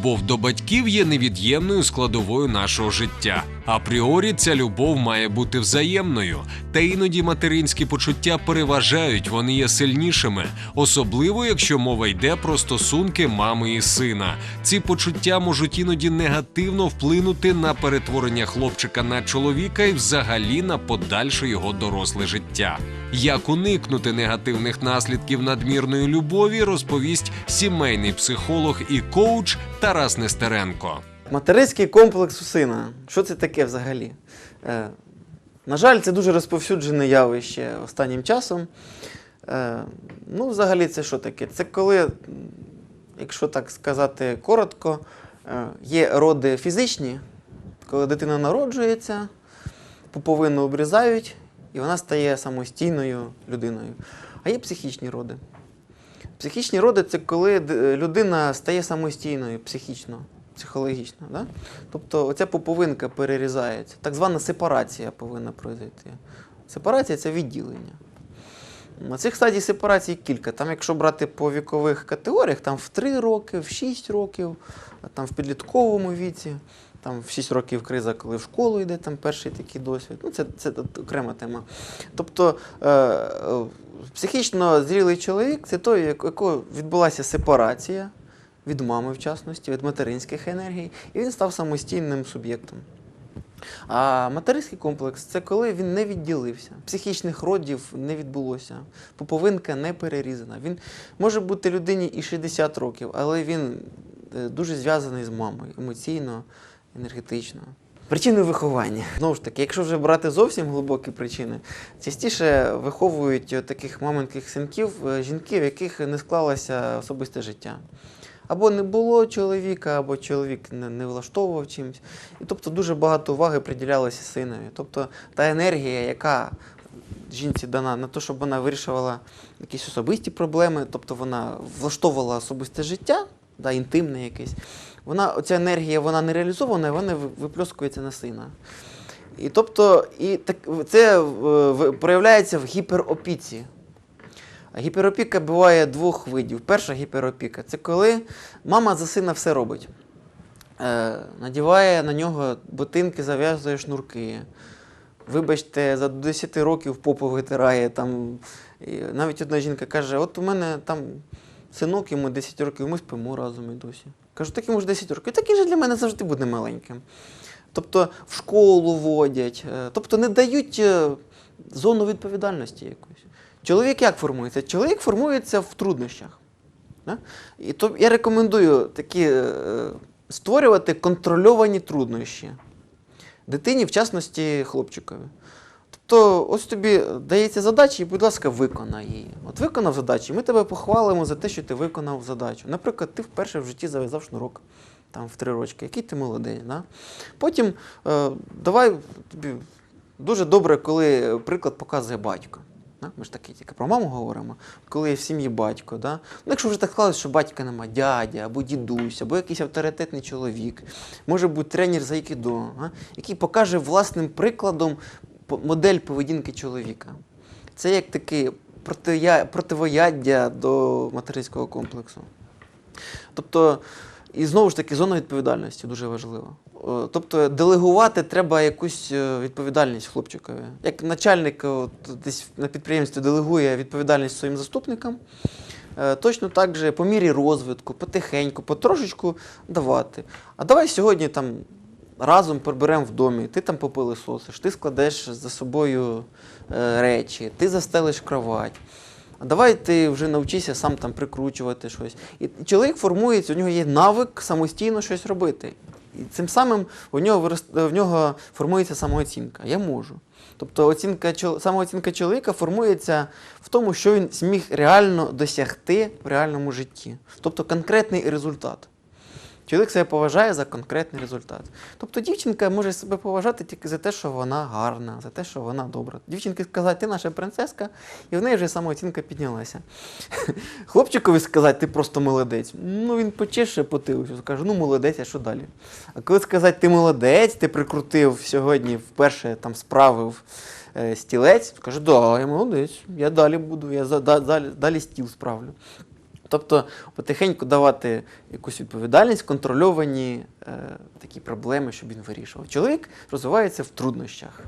Любов до батьків є невід'ємною складовою нашого життя. Апріорі ця любов має бути взаємною, та іноді материнські почуття переважають, вони є сильнішими, особливо якщо мова йде про стосунки мами і сина. Ці почуття можуть іноді негативно вплинути на перетворення хлопчика на чоловіка і взагалі на подальше його доросле життя. Як уникнути негативних наслідків надмірної любові, розповість сімейний психолог і коуч Тарас Нестеренко. Материнський комплекс у сина. Що це таке взагалі? Е, на жаль, це дуже розповсюджене явище останнім часом. Е, ну, взагалі, це що таке? Це коли, якщо так сказати коротко, е, є роди фізичні, коли дитина народжується, пуповину обрізають, і вона стає самостійною людиною. А є психічні роди. Психічні роди це коли людина стає самостійною психічно, психологічно. Да? Тобто оця пуповинка перерізається. Так звана сепарація повинна пройти. Сепарація це відділення. На цих стадій сепарації кілька. Там, якщо брати по вікових категоріях, там в 3 роки, в 6 років, там в підлітковому віці, там в 6 років криза, коли в школу йде, там перший такий досвід. Ну, це, це окрема тема. Тобто е, е, психічно зрілий чоловік це той, у якого відбулася сепарація від мами, в частності, від материнських енергій, і він став самостійним суб'єктом. А материнський комплекс це коли він не відділився, психічних родів не відбулося, пуповинка не перерізана. Він може бути людині і 60 років, але він е, дуже зв'язаний з мамою емоційно, енергетично. Причини виховання. Знову ж таки, якщо вже брати зовсім глибокі причини, частіше виховують е, таких маленьких синків е, жінки, в яких не склалося особисте життя. Або не було чоловіка, або чоловік не, не влаштовував чимось. І тобто дуже багато уваги приділялося синові. Тобто та енергія, яка жінці дана на те, щоб вона вирішувала якісь особисті проблеми, тобто вона влаштовувала особисте життя, да, інтимне якесь, вона, оця енергія вона не реалізована, і вона ви- виплескується на сина. І тобто, і так, це е, проявляється в гіперопіці. Гіперопіка буває двох видів. Перша гіперопіка це коли мама за сина все робить. Е, надіває на нього ботинки, зав'язує шнурки. Вибачте, за 10 років попу витирає. Там. І навіть одна жінка каже: от у мене там синок, йому 10 років, ми спимо разом і досі. Кажу, так йому ж 10 років. І такий же для мене завжди буде маленьким. Тобто в школу водять, е, тобто не дають е, зону відповідальності якоїсь. Чоловік як формується? Чоловік формується в труднощах. І то я рекомендую такі е, створювати контрольовані труднощі. Дитині, в частності хлопчикові. Тобто, ось тобі дається задача, і, будь ласка, виконай її. От виконав задачу, і ми тебе похвалимо за те, що ти виконав задачу. Наприклад, ти вперше в житті зав'язав шнурок там, в три рочки, який ти молодець. Да? Потім е, давай тобі дуже добре, коли приклад показує батько. Да? Ми ж таки тільки про маму говоримо, коли є в сім'ї батько. Да? Ну, якщо вже так склалося, що батька нема, дядя або дідусь, або якийсь авторитетний чоловік, може бути тренер з айкідо, а? який покаже власним прикладом модель поведінки чоловіка. Це як таке противояддя до материнського комплексу. Тобто, і знову ж таки, зона відповідальності дуже важлива. Тобто делегувати треба якусь е, відповідальність хлопчикові. Як начальник е, от, десь на підприємстві делегує відповідальність своїм заступникам, е, точно так же по мірі розвитку, потихеньку, потрошечку давати. А давай сьогодні там разом приберемо в домі, ти там попилисосиш, ти складеш за собою е, речі, ти застелиш кровать. А давай ти вже навчися сам там прикручувати щось. І чоловік формується, у нього є навик самостійно щось робити. І цим самим у нього, в нього формується самооцінка. Я можу. Тобто оцінка, самооцінка чоловіка формується в тому, що він зміг реально досягти в реальному житті. Тобто конкретний результат. Чоловік себе поважає за конкретний результат. Тобто дівчинка може себе поважати тільки за те, що вона гарна, за те, що вона добра. Дівчинки сказати, ти наша принцеска, і в неї вже самооцінка піднялася. Хлопчикові сказати, ти просто молодець. Ну він почеше потилицю, скаже, ну молодець, а що далі? А коли сказати, ти молодець, ти прикрутив сьогодні вперше там справив е, стілець, скаже, да, я молодець, я далі буду, я далі, далі стіл справлю. Тобто потихеньку давати якусь відповідальність, контрольовані е, такі проблеми, щоб він вирішував. Чоловік розвивається в труднощах.